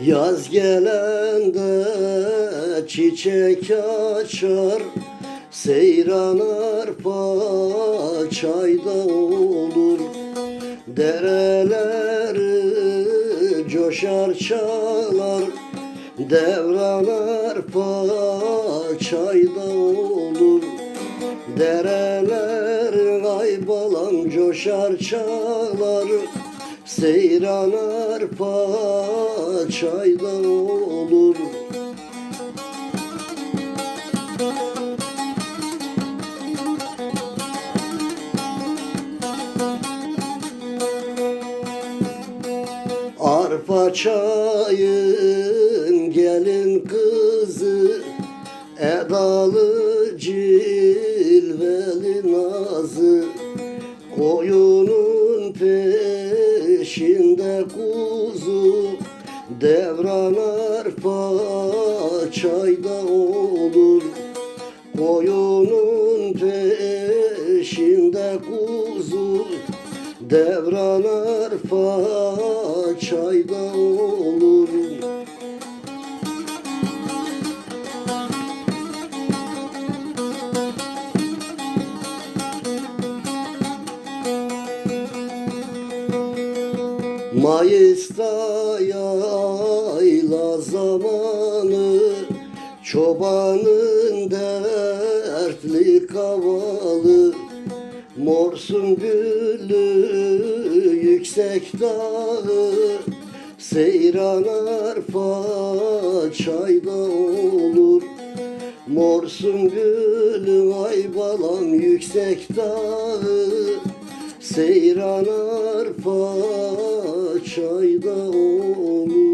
Yaz gelende çiçek açar Seyran arpa çayda olur. Dereleri coşar çalar Devran arpa çayda olur. Dereler kaybolan coşar çalar Seyran arpa çayda olur. Arpa çayın gelin kızı Edalı cilveli nazı. Koyunun peşinde kuzu Devran arpa çayda olur. Koyunun peşinde kuzu Devran arpa çayda Mayıs'ta yayla zamanı Çobanın dertli kavalı. Morsun gülü yüksek dağı Seyran arpa çayda olur. Morsun gülü ay balam yüksek dağı Seyran arpa çayda olur.